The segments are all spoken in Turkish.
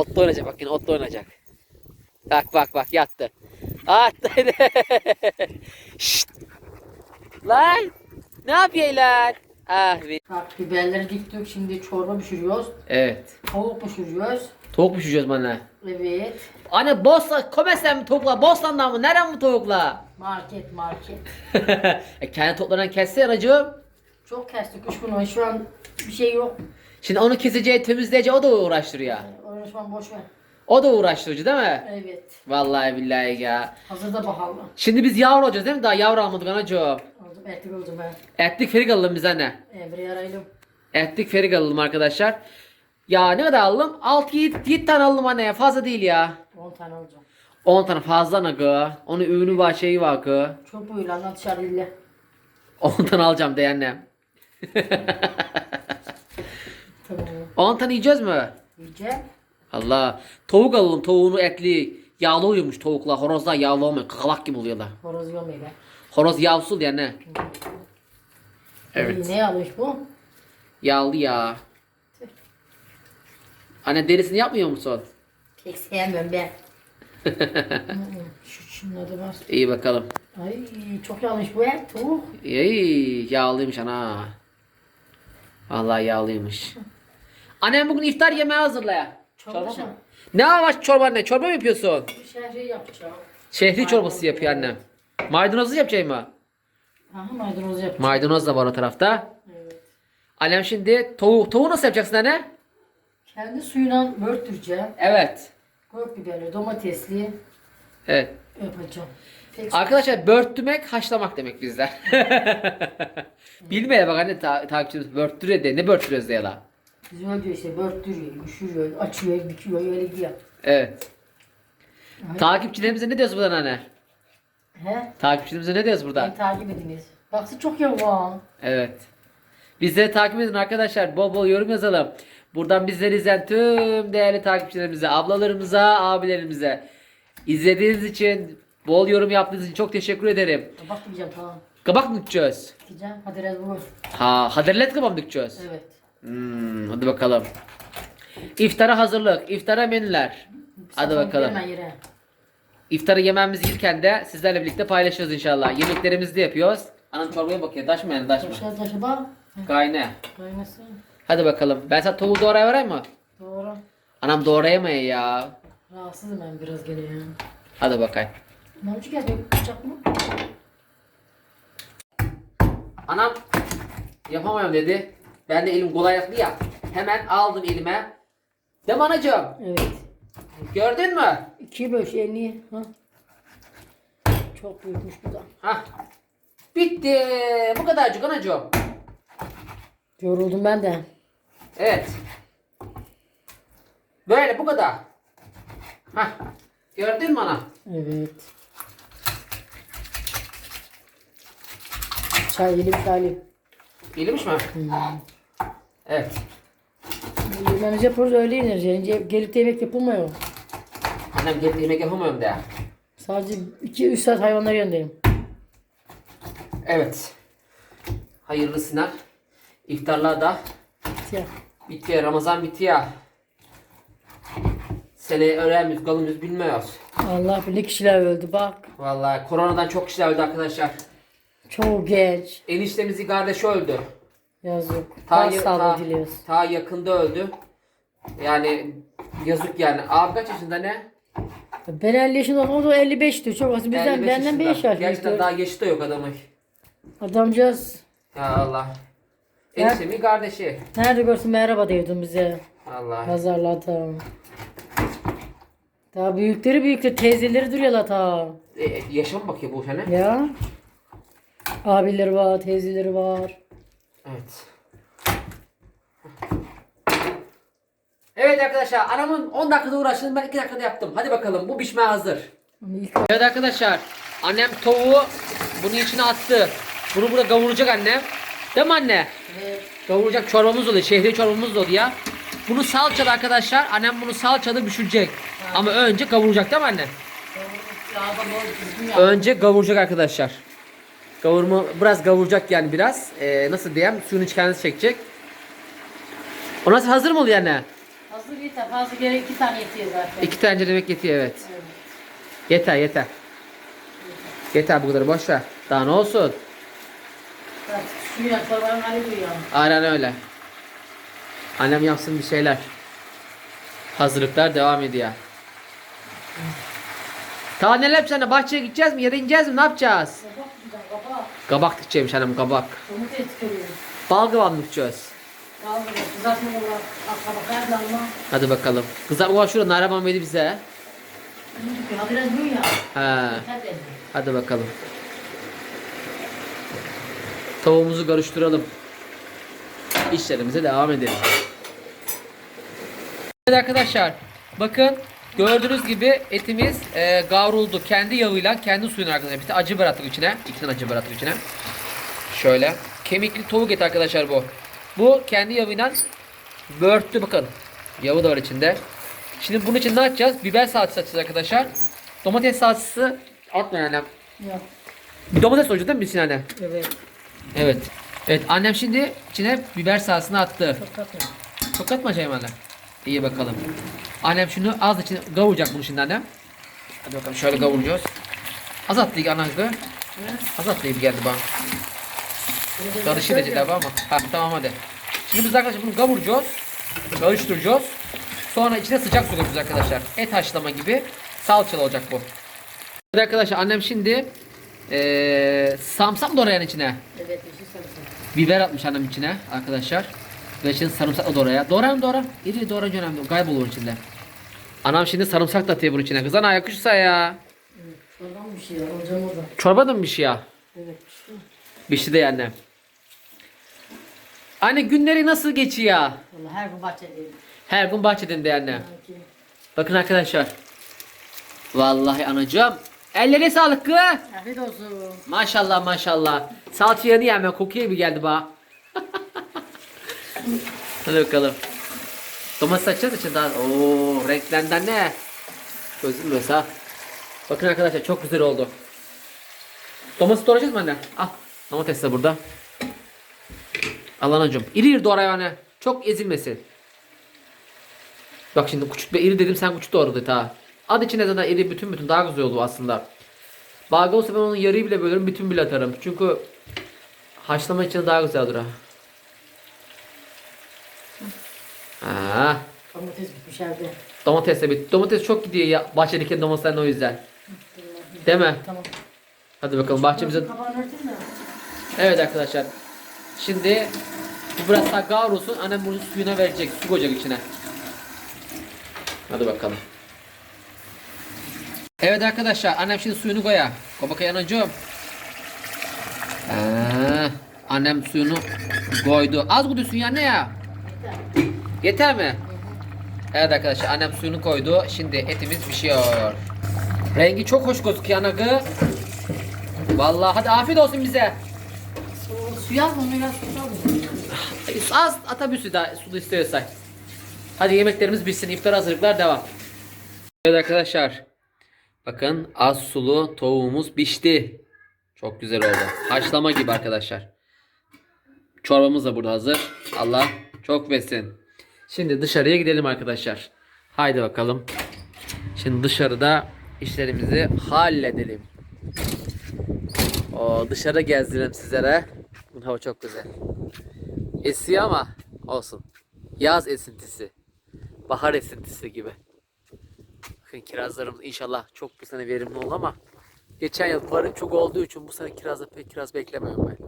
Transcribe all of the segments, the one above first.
Otla oynayacak bak yine otla oynayacak. Bak bak bak yattı. Attı. Şşt. Lan. Ne yapıyorsun lan? Ah be. Bak biberleri diktik şimdi çorba pişiriyoruz. Evet. Tavuk pişiriyoruz. Tavuk pişireceğiz bana. Evet. Anne bosla komesen mi tavukla? Bostan'dan mı? Nereden bu tavukla? Market market. e, kendi toplarından kesse anacığım. Çok kestik üç gün oldu. Şu an bir şey yok. Şimdi onu keseceği, temizleyeceği o da uğraştırıyor. Onu şu an boş ver. O da uğraştırıcı değil mi? Evet. Vallahi billahi ya. Hazırda pahalı. Şimdi biz yavru olacağız değil mi? Daha yavru almadık anacığım. Aldım etlik oldum ben. Etlik ferik alalım biz anne. Emre'yi arayalım. Etlik ferik alalım arkadaşlar. Ya ne kadar alalım? 6 7, 7 tane alalım anne. Fazla değil ya. 10 tane alacağım. 10 tane fazla ne gı? Onun ürünü var şeyi var gı. Çok buyur lan dışarı ille. 10 tane alacağım de annem. Tamam. 10 tane yiyeceğiz mi? Yiyeceğim. Allah. Tavuk alalım. Tavuğunu etli. Yağlı oluyormuş tavuklar. Horozlar yağlı olmuyor. Kakalak gibi oluyorlar. Horoz be. Horoz yavsul ya ne? Evet. Ne almış bu? Yağlı ya. Anne derisini yapmıyor musun? Pek sevmem ben. Şu şunları var. İyi bakalım. Ay çok yanlış bu et. Tavuk. İyi yağlıymış ana. Vallahi yağlıymış. Annem bugün iftar yemeği hazırlaya. Çorba mı? mı? Ne var çorba anne? Çorba mı yapıyorsun? Şey yapacağım. Şehri çorbası yapıyor annem. Maydanozlu yapacağım mı? Aha maydanoz yapacağım. Maydanoz da var o tarafta. Evet. Annem şimdi tavuk, tavuğu nasıl yapacaksın anne? Kendi suyuna börtüreceğim. Evet. Gök biberli, domatesli Evet. yapacağım. Pek Arkadaşlar börttürmek haşlamak demek bizler. Bilmeye bak anne ta takipçimiz börttüre de ne börttürüyoruz diye la. Biz diyor işte börttürüyor, üşürüyor, açıyor, dikiyor, öyle diyor. Evet. Takipçilerimize ne diyoruz buradan anne? He? Takipçilerimize ne diyoruz buradan? Beni takip ediniz. Baksı çok yavan. Evet. Bizleri takip edin arkadaşlar. Bol bol yorum yazalım. Buradan bizleri izleyen tüm değerli takipçilerimize, ablalarımıza, abilerimize izlediğiniz için, bol yorum yaptığınız için çok teşekkür ederim. Bak diyeceğim tamam. Kabak mı dikeceğiz? Diyeceğim hadi red bull. Ha, haderlet kabak mı dikeceğiz? Evet. Hmm, hadi bakalım. İftara hazırlık, iftara menüler. Hadi bakalım. İftarı yememiz yerken de sizlerle birlikte paylaşıyoruz inşallah. Yemeklerimizi de yapıyoruz. Anam çorbaya bakıyor. Taş mı yani taş mı? Taşa taşa bak. Kayne. Kaynasın. Hadi bakalım. Ben sana tavuğu doğraya vereyim mi? Doğru. Anam doğrayamıyor ya. Rahatsızım ben biraz gene ya. Hadi bakayım. Mamcık geldi bıçak mı? Anam yapamıyorum dedi. Ben de elim kolaylıklı ya. Hemen aldım elime. Değil mi anacığım? Evet. Gördün mü? İki böş elini. Ha? Çok büyükmüş bu da. Hah. Bitti. Bu kadarcık anacığım. Yoruldum ben de. Evet. Böyle bu kadar. Hah. Gördün mü ana? Evet. Çay yedim çay Gelmiş mi? Evet. Yemeğimizi yapıyoruz öyle yenir. Yani gelip de yemek yapılmıyor. Annem gelip yemek yapamıyorum de. Sadece 2-3 saat hayvanları yanındayım. Evet. Hayırlısına. İftarlar da Ya. bitiyor. Ramazan bitiyor. Seneye öğren müyüz, kalır mıyız bilmiyoruz. Allah bilir kişiler öldü bak. Vallahi koronadan çok kişiler öldü arkadaşlar. Çok geç. Eniştemizin kardeşi öldü. Yazık. Ta, Ta ya- ta, diliyoruz. ta yakında öldü. Yani yazık yani. Abi kaç yaşında ne? Ben 50 yaşında oldum, o da 55'ti. Çok az. Bizden 55 benden 5 yaşında. yaş Gerçekten büyüktü. daha yaşı da yok adamın. Adamcağız Ya Allah. Ya. Eniştemin kardeşi. nerede görsün merhaba diyordun bize. Allah. Pazarlarda. Daha büyükleri büyüktü. Teyzeleri duruyorlar ta. E, yaşam bakıyor bu sene. Ya. Abileri var, teyzeleri var. Evet. Evet arkadaşlar anamın 10 dakikada uğraştığını ben 2 dakikada yaptım. Hadi bakalım bu pişmeye hazır. Evet arkadaşlar annem tavuğu bunun içine attı. Bunu burada kavuracak annem. Değil mi anne? Evet. Kavuracak çorbamız oluyor. Şehriye çorbamız oluyor ya. Bunu salçalı arkadaşlar. Annem bunu salçada pişirecek. Ama önce kavuracak değil mi anne? Önce kavuracak arkadaşlar. Kavurma biraz kavuracak yani biraz. Ee, nasıl diyeyim? Suyunu kendisi çekecek. O nasıl hazır mı oluyor anne? Hazır yeter. Fazla gerek iki tane yetiyor zaten. İki tencere yemek yetiyor evet. Evet. Yeter yeter. Yeter bu kadar boş ver. Daha ne olsun? Bak, Düşünüyor, çorbanın hali duyuyor. Aynen öyle. Annem yapsın bir şeyler. Hazırlıklar devam ediyor. Ta neler yapacaksın? anne? Bahçeye gideceğiz mi? Ya da ineceğiz mi? Ne yapacağız? Kabak kabak. Kabak dikeceğimiş annem kabak. Bal dikeceğiz. Kaldırıyor. Kızartma olarak kabak her damla. Hadi bakalım. Kızlar bu şurada Naraman verdi bize. Biraz ya. He. Dedi. Hadi bakalım. Tavuğumuzu karıştıralım. İşlerimize devam edelim. Evet arkadaşlar. Bakın gördüğünüz gibi etimiz e, kavruldu. Kendi yağıyla kendi suyunu arkadaşlar. Bir de acı biber attık içine. İki tane acı biber attık içine. Şöyle. Kemikli tavuk eti arkadaşlar bu. Bu kendi yağıyla börttü bakın. Yağı da var içinde. Şimdi bunun için ne yapacağız? Biber salçası atacağız arkadaşlar. Domates salçası atmayın annem. Yok. Bir domates koyacağız değil mi biz annem? Evet. Evet. Evet annem şimdi içine biber salçasını attı. Çok tatlı. Çok katmayacağım annem. İyi bakalım. Annem şunu az içine kavuracak bunu şimdi annem. Hadi bakalım şöyle kavuracağız. Az attı ana kızı. Az attı gibi geldi bana. Karışır dediler ama. Ha tamam hadi. Şimdi biz arkadaşlar bunu kavuracağız. Karıştıracağız. Sonra içine sıcak su koyacağız arkadaşlar. Et haşlama gibi salçalı olacak bu. Evet arkadaşlar annem şimdi eee samsak doğrayan içine. Evet, sarımsak. Biber atmış annem içine arkadaşlar. Ve şimdi sarımsak da doğraya. Doğrar mı doğra? İri doğrayınca önemli. Kaybolur içinde. Anam şimdi sarımsak da atıyor bunun içine. Kız ana yakışsa ya. Evet. Çorban bir şey var. Hocam o da. Çorba da mı bir şey ya? Evet. işte. Pişti de yani. Anne günleri nasıl geçiyor? Vallahi her gün bahçedeyim. Her gün bahçeden de anne. Sanki. Bakın arkadaşlar. Vallahi anacığım. Ellerine sağlık kız. Afiyet olsun. Maşallah maşallah. Salça yanı hemen kokuyor gibi geldi bana. Hadi bakalım. Domates açacağız için daha. Oo renklenden ne? Gözüm mesela. Bakın arkadaşlar çok güzel oldu. Domates doğrayacağız mı anne? Al. Domates de burada. Al. İri iri doğra yani. Çok ezilmesin. Bak şimdi küçük bir iri dedim sen küçük doğradın ha. Ad içine zaten iri bütün bütün daha güzel oldu aslında. Baga olsa ben onun yarıyı bile bölürüm bütün bile atarım. Çünkü haşlama için daha güzel olur ha. Aa, Domates bitmiş evde. domates de bit. Domates çok gidiyor ya bahçedeki domateslerin o yüzden. Değil mi? Tamam. Hadi bakalım bahçemize. Evet arkadaşlar. Şimdi bu biraz daha kavrulsun. Annem bunu suyuna verecek. Su koyacak içine. Hadi bakalım. Evet arkadaşlar. Annem şimdi suyunu koya. Koy bakayım anacığım. Aa, annem suyunu koydu. Az koyuyorsun ya ne ya? Yeter mi? Evet arkadaşlar annem suyunu koydu. Şimdi etimiz pişiyor. Rengi çok hoş gözüküyor anakı. Vallahi hadi afiyet olsun bize. Su, su yaz mı? Biraz su al. Az atabüsü daha su da istiyorsan. Hadi yemeklerimiz bitsin. İftar hazırlıklar devam. Evet arkadaşlar. Bakın az sulu tavuğumuz pişti. Çok güzel oldu. Haşlama gibi arkadaşlar. Çorbamız da burada hazır. Allah çok besin. Şimdi dışarıya gidelim arkadaşlar. Haydi bakalım. Şimdi dışarıda işlerimizi halledelim. O dışarı gezdirelim sizlere. Bugün hava çok güzel. Esiyor ama olsun. Yaz esintisi. Bahar esintisi gibi. Bakın kirazlarımız inşallah çok bu sene verimli oldu ama geçen yıl varım çok olduğu için bu sene kirazda pek kiraz beklemiyorum ben.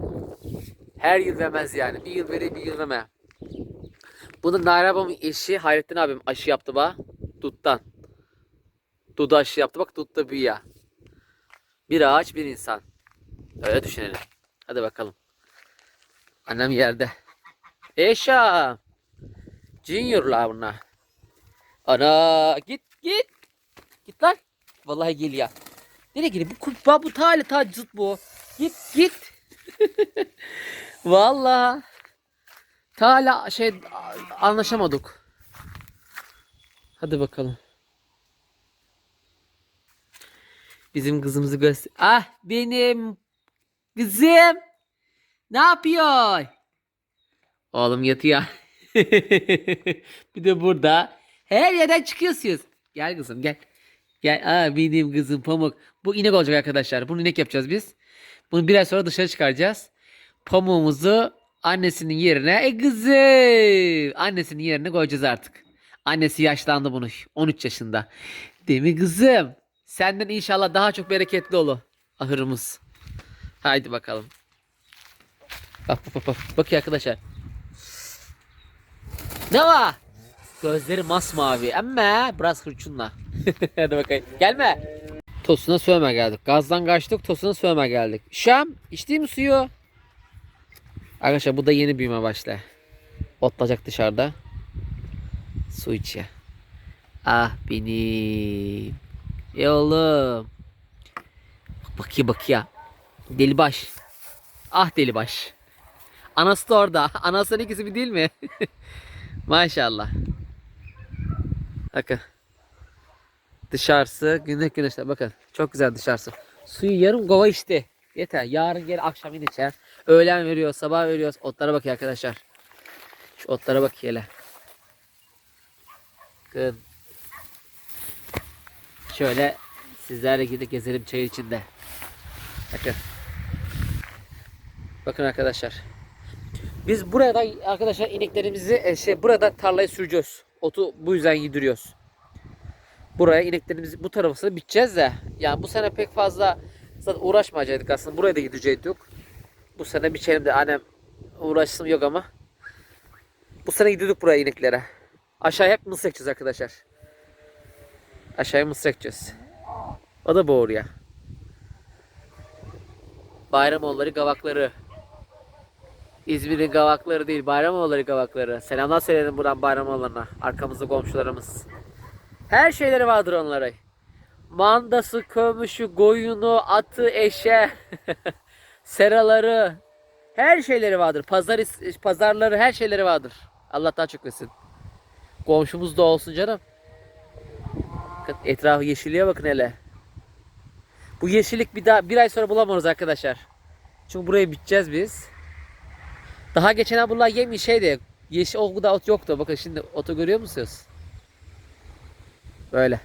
Her yıl vermez yani. Bir yıl veriyor bir yıl verme. Bunu Nail abamın eşi Hayrettin abim aşı yaptı ba. Duttan. Dudu aşı yaptı bak dut da büyüyor. Bir ağaç bir insan. Öyle düşünelim. Hadi bakalım. Annem yerde. Eşa. Junior'lar bunlar. Ana git git. Git lan. Vallahi gel ya. Nereye gidiyor? Bu kurbağa bu tali ta zıt bu. Git git. Vallahi. Tala şey anlaşamadık. Hadi bakalım. Bizim kızımızı göster. Ah benim kızım. Ne yapıyor? Oğlum yatıyor. bir de burada. Her yerden çıkıyorsunuz. Gel kızım gel. Gel. Aa benim kızım pamuk. Bu inek olacak arkadaşlar. Bunu inek yapacağız biz. Bunu bir ay sonra dışarı çıkaracağız. Pamuğumuzu annesinin yerine e kızım. Annesinin yerine koyacağız artık. Annesi yaşlandı bunu. 13 yaşında. Değil mi kızım? Senden inşallah daha çok bereketli olur. Ahırımız. Haydi bakalım. Bak bak bak bak. Bakın arkadaşlar. Ne var? Gözleri masmavi ama biraz hırçınla. Hadi bakayım. Gelme. Tosuna sövme geldik. Gazdan kaçtık tosuna sövme geldik. Şam içti mi suyu? Arkadaşlar bu da yeni büyüme başla. Otlacak dışarıda. Su içiyor. Ah benim. E oğlum. Bakıyor bakıyor. Deli baş. Ah deli baş. Anası da orada. Anasının ikisi bir değil mi? Maşallah. Bakın. Dışarısı güneş güneşler. Bakın çok güzel dışarısı. Suyu yarım kova içti. Yeter. Yarın gel akşam yine içer. Öğlen veriyor, sabah veriyoruz. Otlara bakıyor arkadaşlar. Şu otlara bak hele. Bakın. Şöyle sizlerle gidip gezelim çay içinde. Bakın. Bakın arkadaşlar. Biz burada arkadaşlar ineklerimizi e, şey burada tarlayı süreceğiz. Otu bu yüzden yediriyoruz. Buraya ineklerimizi bu tarafını biteceğiz de yani bu sene pek fazla zaten uğraşmayacaktık aslında. Buraya da gidecektik. Bu sene biçelim de annem uğraşsın yok ama. Bu sene gidiyorduk buraya ineklere. Aşağı hep mısır ekeceğiz arkadaşlar. Aşağıya mısır ekeceğiz. O da boğur ya. Bayramoğulları gavakları. İzmir'in gavakları değil Bayramoğulları gavakları. Selamlar söyledim buradan Bayramoğullarına. Arkamızda komşularımız. Her şeyleri vardır onlara. Mandası, kömüşü, koyunu, atı, eşe, seraları, her şeyleri vardır. Pazar pazarları, her şeyleri vardır. Allah daha çok versin. Komşumuz da olsun canım. Etrafı yeşilliğe bakın hele. Bu yeşillik bir daha bir ay sonra bulamıyoruz arkadaşlar. Çünkü buraya biteceğiz biz. Daha geçen ay bunlar yemin şeydi. Yeşil o kadar ot yoktu. Bakın şimdi otu görüyor musunuz? Böyle.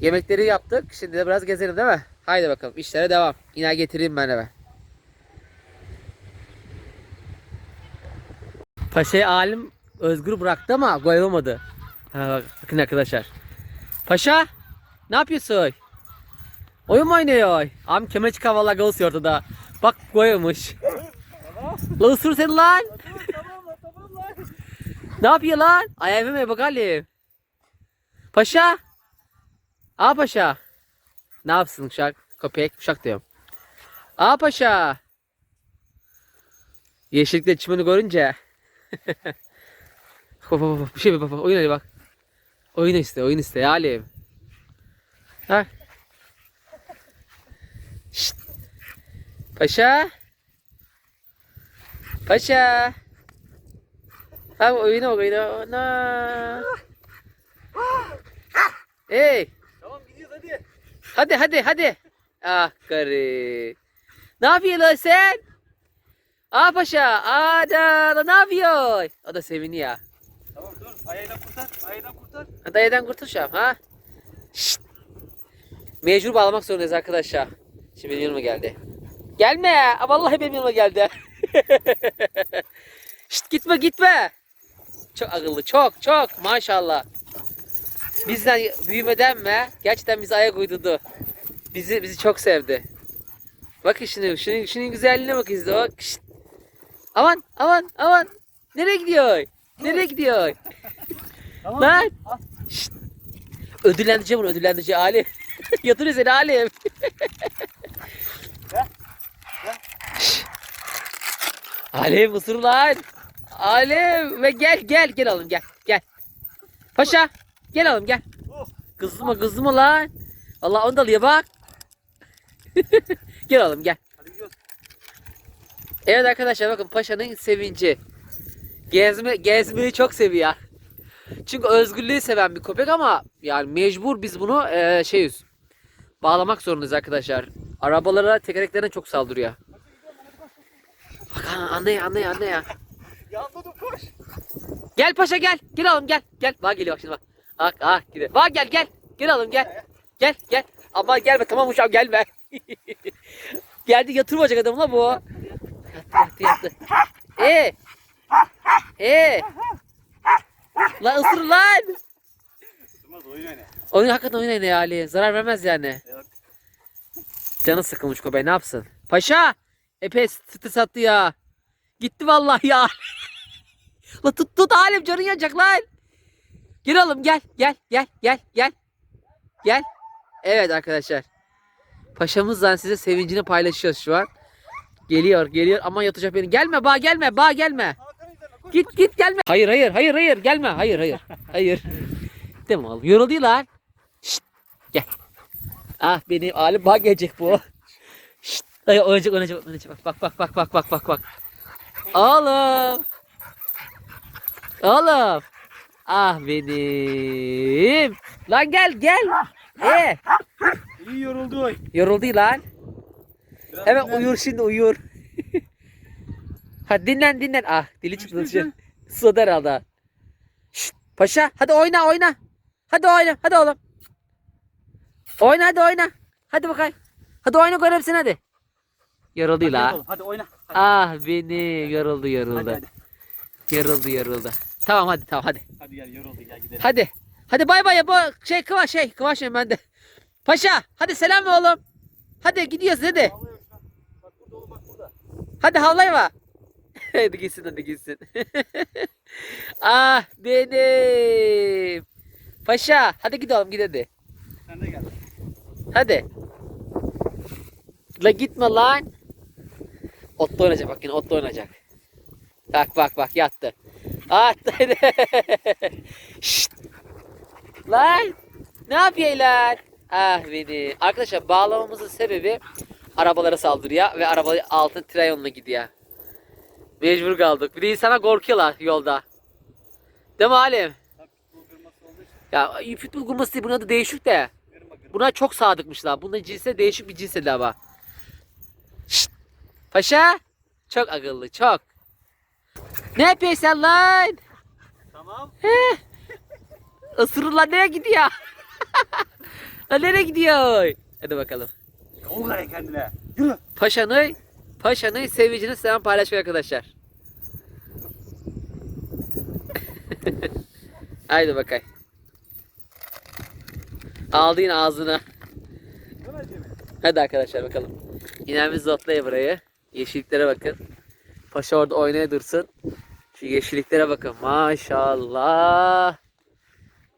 Yemekleri yaptık. Şimdi de biraz gezelim değil mi? Haydi bakalım işlere devam. Yine getireyim ben eve. Paşa'yı alim özgür bıraktı ama koyamadı. Ha, bak, bakın arkadaşlar. Paşa ne yapıyorsun? Oyun mu oynuyor? Am kemer çıkar valla gavus ortada. Bak koymuş. La ısır seni lan. ne yapıyor lan? Ayağıma bakalım. Paşa. Aa paşa. Ne yapsın uşak? Köpek uşak diyorum. Aa paşa. Yeşillikte çimeni görünce. bak bak bak bir şey bak bak oyun hadi bak. Oyun iste oyun iste ya Alim. Ha. Şşt. Paşa. Paşa. Ha oyuna bak oyuna. Na. Hey. Hadi. Hadi hadi hadi. Ah karı. Ne yapıyorsun lan sen? Aa paşa. Aa da da ne yapıyor? O da seviniyor. Tamam dur. Ayağından kurtar. Ayağından kurtar. Dayıdan kurtulacağım ha. Şşt. Mecbur bağlamak zorundayız arkadaşlar. Şimdi benim yanıma geldi. Gelme. Vallahi benim yanıma geldi. Şşt gitme gitme. Çok akıllı çok çok maşallah. Bizden büyümeden mi? Gerçekten bizi ayak uydurdu. Bizi bizi çok sevdi. Bakın şimdi şunun, şunun güzelliğine bak izle bak. Şşt. Aman aman aman. Nereye gidiyor? Nereye gidiyor? Tamam. Lan. Al. Şşt. Ödüllendireceğim bunu ödüllendireceğim Alim. Yatırıyor seni. Şşt. Alim mısır lan. Alim ve gel gel gel oğlum gel gel. Paşa gel oğlum gel. Oh. Kızma kızma lan. Allah onu da alıyor bak. gel oğlum gel. Evet arkadaşlar bakın paşanın sevinci. Gezme, gezmeyi çok seviyor. Çünkü özgürlüğü seven bir köpek ama yani mecbur biz bunu eee şeyiz. Bağlamak zorundayız arkadaşlar. Arabalara tekerleklerine çok saldırıyor. Bak anne ya anne ya anne ya. Yanladım koş. Gel paşa gel. Gel oğlum gel. Gel. Bak geliyor bak şimdi bak. Bak ah gidiyor. Bak gel gel. Gel oğlum gel. Gel gel. Ama gelme tamam uşağım gelme. Geldi yatırmayacak adamı la bu. Yattı yattı yattı. Ee. Ee. Lan ısır lan. Tutmaz oyun oyna. Oyun hakikaten oyun ne Ali. Zarar vermez yani. Yok. Canı sıkılmış köpeği ne yapsın? Paşa. Epey sıtı sattı ya. Gitti vallahi ya. La tut tut Halim canın yanacak lan. Gel oğlum gel gel gel gel gel. Gel. Evet arkadaşlar. Paşamızla size sevincini paylaşıyoruz şu an. Geliyor geliyor ama yatacak beni. Gelme ba gelme ba gelme. Git git gelme. Hayır hayır hayır hayır gelme. Hayır hayır. Hayır. Mi oğlum? Yoruldu lan. Şşt, gel. Ah benim alim bak gelecek bu. Şşt. Ay, oynayacak oynayacak oynayacak. Bak bak bak bak bak bak bak. Oğlum. Oğlum. Ah benim. Lan gel gel. Ee, İyi yoruldu yoruldu lan. Biraz Hemen dinlen. uyur şimdi uyur. hadi dinlen dinlen. Ah dili çıktı dışarı. Susadı herhalde. Şşt, paşa hadi oyna oyna. Hadi oyna hadi oğlum. Oyna hadi oyna. Hadi bakayım. Hadi oyna göreyim seni hadi. Yoruldu Hadi la. Hadi oyna. Hadi. Ah beni yoruldu yoruldu. Hadi hadi. Yoruldu yoruldu. Tamam hadi tamam hadi. Hadi gel yoruldu gel gidelim. Hadi. Hadi bay bay ya bu şey Kıvaş şey Kıvaş ben de. Paşa hadi selam oğlum. Hadi gidiyoruz hadi. Vallahi uçma. Bak burada oğlum bak burada. Hadi havlayma. hadi gitsin hadi gitsin. ah benim. Paşa hadi git hadi. Sen de gel. Hadi. La gitme lan. Otla oynayacak bak yine otla oynayacak. Bak bak bak yattı. Attı. Şşt. Lan. Ne yapıyor lan? Ah beni. Arkadaşlar bağlamamızın sebebi arabalara saldırıyor ve araba altın tren yoluna gidiyor. Mecbur kaldık. Bir de insana korkuyorlar yolda. Değil mi Halim? Ya futbol kurması değil bunun adı değişik de. Buna çok sadıkmışlar. Bunun cinsi değişik bir cins ama. Şşt! Paşa! Çok akıllı, çok. Ne yapıyorsun lan? Tamam. Isırırlar nereye gidiyor? lan nereye gidiyor? Hadi bakalım. Ol gari kendine. Yürü. Paşanı, paşanı sevincini selam paylaşıyor arkadaşlar. Haydi bakayım. Aldı yine ağzına. Hadi arkadaşlar bakalım. İnemiz zotlaya burayı. Yeşilliklere bakın. Paşa orada oynaya dursun. Şu yeşilliklere bakın. Maşallah.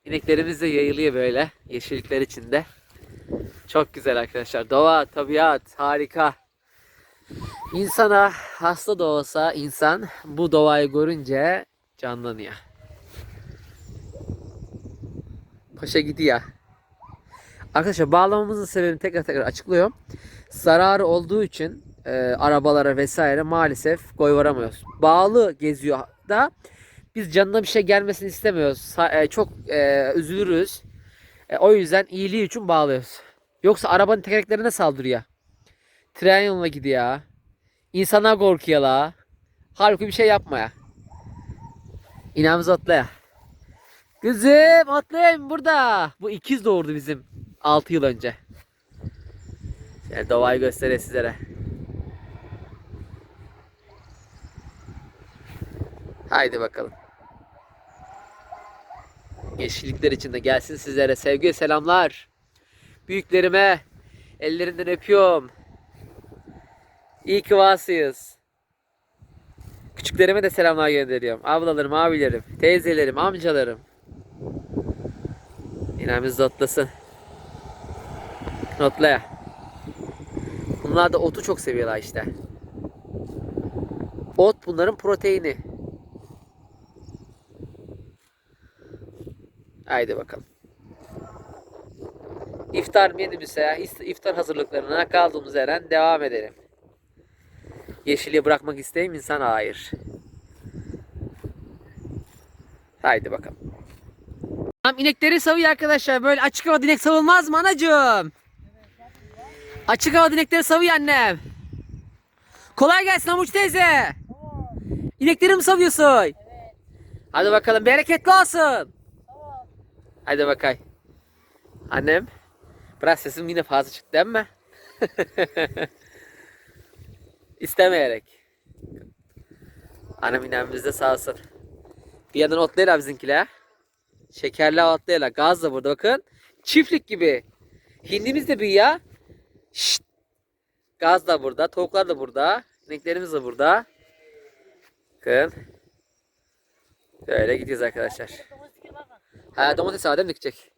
İneklerimiz de yayılıyor böyle. Yeşillikler içinde. Çok güzel arkadaşlar. Doğa, tabiat harika. İnsana hasta da olsa insan bu doğayı görünce canlanıyor. Paşa gidiyor. Arkadaşlar bağlamamızın sebebini tekrar tekrar açıklıyorum. Zararı olduğu için e, arabalara vesaire maalesef koy varamıyoruz. Bağlı geziyor da biz canına bir şey gelmesini istemiyoruz. E, çok e, üzülürüz. E, o yüzden iyiliği için bağlıyoruz. Yoksa arabanın tekerleklerine saldırıyor. Tren yoluna gidiyor. İnsanlar korkuyorlar. Halbuki bir şey yapmaya. İnamız atlaya. Kızım atlayayım burada. Bu ikiz doğurdu bizim 6 yıl önce. Yani doğayı göstereyim sizlere. Haydi bakalım. Yeşillikler içinde gelsin sizlere sevgi selamlar. Büyüklerime ellerinden öpüyorum. İyi ki varsınız. Küçüklerime de selamlar gönderiyorum. Ablalarım, abilerim, teyzelerim, amcalarım. İnemiz notlasın. Notlaya. Bunlar da otu çok seviyorlar işte. Ot bunların proteini. Haydi bakalım. İftar menümüze, iftar hazırlıklarına kaldığımız yerden devam edelim. Yeşili bırakmak isteyeyim insan hayır. Haydi bakalım. Tam inekleri savuyor arkadaşlar. Böyle açık havada inek savulmaz mı anacığım? Açık havada inekleri savuyor annem. Kolay gelsin Hamuç teyze. İnekleri mi savuyorsun? Hadi bakalım bereketli olsun. Hadi bakay. Annem. Biraz sesim yine fazla çıktı değil mi? İstemeyerek. Annem inen bizde sağ olsun. Bir yandan otlayla bizimkiler. Şekerli otlayla. Gaz da burada bakın. Çiftlik gibi. Hindimiz de bir ya. Şşt. Gaz da burada. Tavuklar da burada. İneklerimiz de burada. Bakın. Böyle gidiyoruz arkadaşlar. Ha domates Adem dikecek.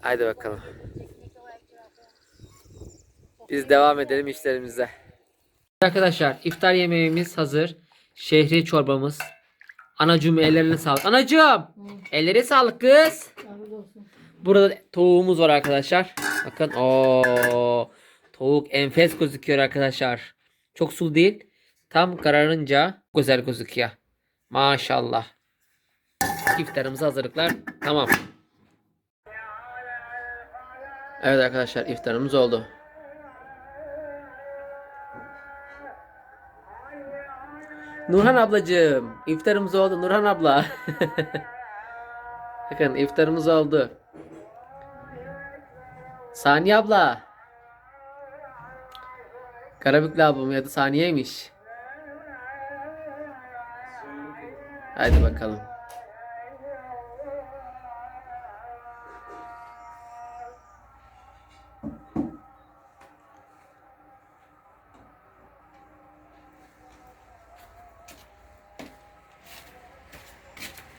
Haydi bakalım. Biz devam edelim işlerimize. Arkadaşlar iftar yemeğimiz hazır. Şehriye çorbamız. Anacığım ellerine sağlık. Anacığım ellerine sağlık kız. Burada tavuğumuz var arkadaşlar. Bakın o tavuk enfes gözüküyor arkadaşlar. Çok sulu değil. Tam kararınca güzel gözüküyor. Maşallah. İftarımıza hazırlıklar tamam. Evet arkadaşlar iftarımız oldu. Nurhan ablacığım iftarımız oldu Nurhan abla. Bakın iftarımız oldu. Saniye abla. Karabüklü ablam ya da Saniye'ymiş. Haydi bakalım.